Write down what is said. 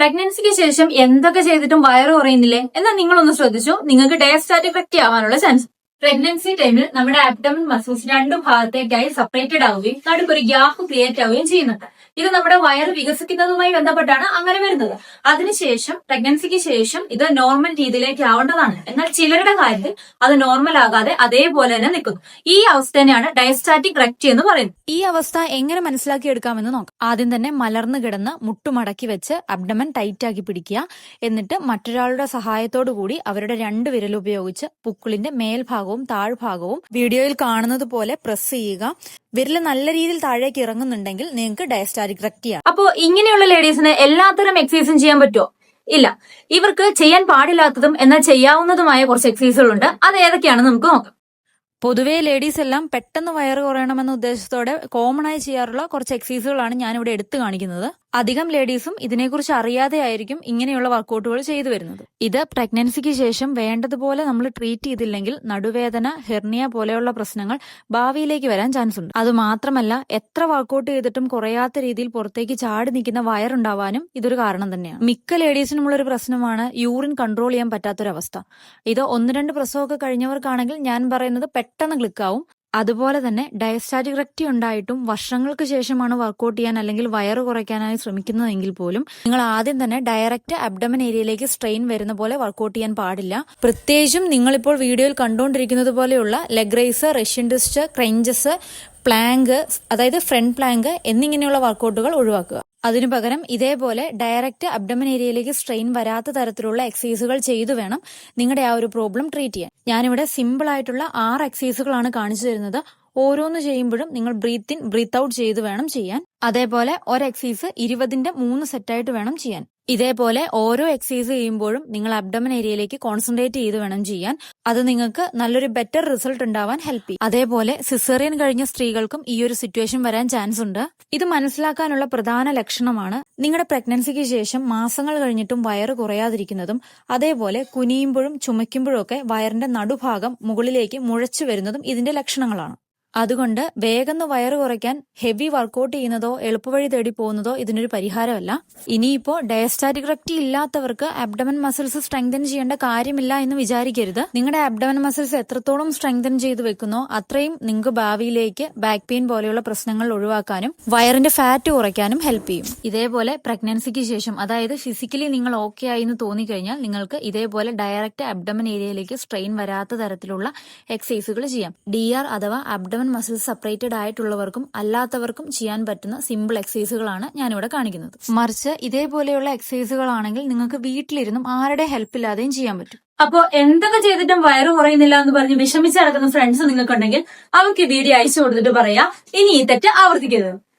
പ്രഗ്നൻസിക്ക് ശേഷം എന്തൊക്കെ ചെയ്തിട്ടും വയറ് കുറയുന്നില്ലേ? എന്നാൽ നിങ്ങളൊന്ന് ശ്രദ്ധിച്ചു. നിങ്ങൾക്ക് ഡയസ്റ്റാറ്റിക് എഫക്റ്റ് ആവാനുള്ള ചാൻസ് പ്രഗ്നൻസി ടൈമിൽ നമ്മുടെ ആബ്ഡമൻ മസിൽസ് രണ്ടു ഭാഗത്തേക്കായി സെപ്പറേറ്റഡ് ആവുകയും നടുക്കൊരു ഗ്യാപ്പ് ക്രിയേറ്റ് ആവുകയും ചെയ്യുന്നുണ്ട്. ഇത് നമ്മുടെ വയറ് വികസിക്കുന്നതുമായി ബന്ധപ്പെട്ടാണ് അങ്ങനെ വരുന്നത്. അതിനുശേഷം പ്രഗ്നൻസിക്ക് ശേഷം ഇത് നോർമൽ രീതിയിലേക്ക് ആവേണ്ടതാണ്. എന്നാൽ ചിലരുടെ കാര്യത്തിൽ അത് നോർമൽ ആകാതെ അതേപോലെ തന്നെ നിൽക്കുന്നു ഈ അവസ്ഥ തന്നെയാണ് ഡയസ്റ്റാറ്റിക് റെക്റ്റി എന്ന് പറയുന്നത്. ഈ അവസ്ഥ എങ്ങനെ മനസ്സിലാക്കിയെടുക്കാമെന്ന് നോക്കാം. ആദ്യം തന്നെ മലർന്നു കിടന്ന് മുട്ടുമടക്കി വെച്ച് അബ്ഡമൻ ടൈറ്റ് ആക്കി പിടിക്കുക. എന്നിട്ട് മറ്റൊരാളുടെ സഹായത്തോടു കൂടി അവരുടെ രണ്ട് വിരലുപയോഗിച്ച് പുക്കിളിന്റെ മേൽഭാഗവും താഴ്ഭാഗവും വീഡിയോയിൽ കാണുന്നത് പോലെ പ്രസ് ചെയ്യുക. വിരൽ നല്ല രീതിയിൽ താഴേക്ക് ഇറങ്ങുന്നുണ്ടെങ്കിൽ നിങ്ങൾക്ക് ഡയസ്റ്റാറ്റിക് ചെയ്യാം അപ്പോ ഇങ്ങനെയുള്ള ലേഡീസിന് എല്ലാത്തരം എക്സസൈസും ചെയ്യാൻ പറ്റുമോ ഇല്ല. ഇവർക്ക് ചെയ്യാൻ പാടില്ലാത്തതും എന്നാൽ ചെയ്യാവുന്നതുമായ കുറച്ച് എക്സസൈസുകളുണ്ട് അത് ഏതൊക്കെയാണെന്ന് നമുക്ക് നോക്കാം. പൊതുവേ ലേഡീസ് എല്ലാം പെട്ടെന്ന് വയറ് കുറയണമെന്ന ഉദ്ദേശത്തോടെ കോമൺ ആയി ചെയ്യാറുള്ള കുറച്ച് എക്സസൈസുകളാണ് ഞാൻ ഇവിടെ എടുത്തു കാണിക്കുന്നത്. അധികം ലേഡീസും ഇതിനെക്കുറിച്ച് അറിയാതെ ആയിരിക്കും ഇങ്ങനെയുള്ള വർക്കൗട്ടുകൾ ചെയ്തു വരുന്നത്. ഇത് പ്രഗ്നൻസിക്ക് ശേഷം വേണ്ടതുപോലെ നമ്മൾ ട്രീറ്റ് ചെയ്തില്ലെങ്കിൽ നടുവേദന ഹെർണിയ പോലെയുള്ള പ്രശ്നങ്ങൾ ഭാവിയിലേക്ക് വരാൻ ചാൻസ് ഉണ്ട്. അത് മാത്രമല്ല എത്ര വർക്കൗട്ട് ചെയ്തിട്ടും കുറയാത്ത രീതിയിൽ പുറത്തേക്ക് ചാടി നിൽക്കുന്ന വയറുണ്ടാവാനും ഇതൊരു കാരണം തന്നെയാണ്. മിക്ക ലേഡീസിനുമുള്ള ഒരു പ്രശ്നമാണ് യൂറിൻ കൺട്രോൾ ചെയ്യാൻ പറ്റാത്തൊരവസ്ഥ. ഇത് ഒന്ന് രണ്ട് പ്രസവമൊക്കെ കഴിഞ്ഞവർക്കാണെങ്കിൽ ഞാൻ പറയുന്നത് പെട്ടെന്ന് ക്ലിക്കാവും. അതുപോലെ തന്നെ ഡയസ്റ്റാറ്റിക് റെക്ടി ഉണ്ടായിട്ടും വർഷങ്ങൾക്ക് ശേഷമാണ് വർക്കൗട്ട് ചെയ്യാൻ അല്ലെങ്കിൽ വയറ് കുറയ്ക്കാനായി ശ്രമിക്കുന്നതെങ്കിൽ പോലും നിങ്ങൾ ആദ്യം തന്നെ ഡയറക്റ്റ് അബ്ഡമൻ ഏരിയയിലേക്ക് സ്ട്രെയിൻ വരുന്ന പോലെ വർക്കൗട്ട് ചെയ്യാൻ പാടില്ല. പ്രത്യേകിച്ചും നിങ്ങളിപ്പോൾ വീഡിയോയിൽ കണ്ടുകൊണ്ടിരിക്കുന്നത് പോലെയുള്ള leg raise Russian twist crunches plank അതായത് ഫ്രണ്ട് പ്ലാങ്ക് എന്നിങ്ങനെയുള്ള വർക്കൗട്ടുകൾ ഒഴിവാക്കുക. അതിനു പകരം ഇതേപോലെ ഡയറക്റ്റ് അബ്ഡമൻ ഏരിയയിലേക്ക് സ്ട്രെയിൻ വരാത്ത തരത്തിലുള്ള എക്സസൈസുകൾ ചെയ്തു വേണം നിങ്ങളുടെ ആ ഒരു പ്രോബ്ലം ട്രീറ്റ് ചെയ്യാൻ. ഞാനിവിടെ സിമ്പിൾ ആയിട്ടുള്ള ആറ് എക്സസൈസുകളാണ് കാണിച്ചു തരുന്നത്. ഓരോന്ന് ചെയ്യുമ്പോഴും നിങ്ങൾ ബ്രീത്ത് ഇൻ ബ്രീത്ത് ഔട്ട് ചെയ്ത് വേണം ചെയ്യാൻ. അതേപോലെ ഒരു എക്സസൈസ് ഇരുപതിന്റെ മൂന്ന് സെറ്റായിട്ട് വേണം ചെയ്യാൻ. ഇതേപോലെ ഓരോ എക്സസൈസ് ചെയ്യുമ്പോഴും നിങ്ങൾ അബ്ഡമൻ ഏരിയയിലേക്ക് കോൺസെൻട്രേറ്റ് ചെയ്ത് വേണം ചെയ്യാൻ. അത് നിങ്ങൾക്ക് നല്ലൊരു ബെറ്റർ റിസൾട്ട് ഉണ്ടാവാൻ ഹെൽപ്പ് ചെയ്യും. അതേപോലെ സിസേറിയൻ കഴിഞ്ഞ സ്ത്രീകൾക്കും ഈ ഒരു സിറ്റുവേഷൻ വരാൻ ചാൻസ് ഉണ്ട്. ഇത് മനസ്സിലാക്കാനുള്ള പ്രധാന ലക്ഷണമാണ് നിങ്ങളുടെ പ്രഗ്നൻസിക്ക് ശേഷം മാസങ്ങൾ കഴിഞ്ഞിട്ടും വയറ് കുറയാതിരിക്കുന്നതും അതേപോലെ കുനിയുമ്പോഴും ചുമയ്ക്കുമ്പോഴും ഒക്കെ വയറിന്റെ നടുഭാഗം മുകളിലേക്ക് മുഴച്ചു വരുന്നതും ഇതിന്റെ ലക്ഷണങ്ങളാണ്. അതുകൊണ്ട് വേഗം വയറ് കുറയ്ക്കാൻ ഹെവി വർക്കൗട്ട് ചെയ്യുന്നതോ എളുപ്പവഴി തേടി പോകുന്നതോ ഇതിനൊരു പരിഹാരമല്ല. ഇനിയിപ്പോ ഡയസ്റ്റാറ്റിക് റക്റ്റി ഇല്ലാത്തവർക്ക് അബ്ഡമൻ മസിൽസ് സ്ട്രെങ്തൻ ചെയ്യേണ്ട കാര്യമില്ല എന്ന് വിചാരിക്കരുത്. നിങ്ങളുടെ അബ്ഡമൻ മസിൽസ് എത്രത്തോളം സ്ട്രെങ്തൻ ചെയ്ത് വെക്കുന്നോ അത്രയും നിങ്ങൾക്ക് ഭാവിയിലേക്ക് ബാക്ക് പെയിൻ പോലെയുള്ള പ്രശ്നങ്ങൾ ഒഴിവാക്കാനും വയറിന്റെ ഫാറ്റ് കുറയ്ക്കാനും ഹെൽപ്പ് ചെയ്യും. ഇതേപോലെ പ്രഗ്നൻസിക്ക് ശേഷം അതായത് ഫിസിക്കലി നിങ്ങൾ ഓക്കെ ആയി എന്ന് തോന്നിക്കഴിഞ്ഞാൽ നിങ്ങൾക്ക് ഇതേപോലെ ഡയറക്റ്റ് അബ്ഡമൻ ഏരിയയിലേക്ക് സ്ട്രെയിൻ വരാത്ത തരത്തിലുള്ള എക്സസൈസുകൾ ചെയ്യാം. ഡി അഥവാ അബ്ഡമൻ മസിൽസ് സെപ്പറേറ്റഡ് ആയിട്ടുള്ളവർക്കും അല്ലാത്തവർക്കും ചെയ്യാൻ പറ്റുന്ന സിമ്പിൾ എക്സസൈസുകളാണ് ഞാനിവിടെ കാണിക്കുന്നത്. മറിച്ച് ഇതേപോലെയുള്ള എക്സസൈസുകളാണെങ്കിൽ നിങ്ങൾക്ക് വീട്ടിലിരുന്നും ആരുടെ ഹെൽപ്പ് ഇല്ലാതെയും ചെയ്യാൻ പറ്റും. അപ്പോ എന്തൊക്കെ ചെയ്തിട്ടും വയറ് കുറയുന്നില്ല എന്ന് പറഞ്ഞ് വിഷമിച്ച് നടക്കുന്ന ഫ്രണ്ട്സ് നിങ്ങൾക്കുണ്ടെങ്കിൽ അവർക്ക് ഈ വീഡിയോ അയച്ചു കൊടുത്തിട്ട് പറയാ. ഇനി ഈ തെറ്റ് ആവർത്തിക്കരുത്.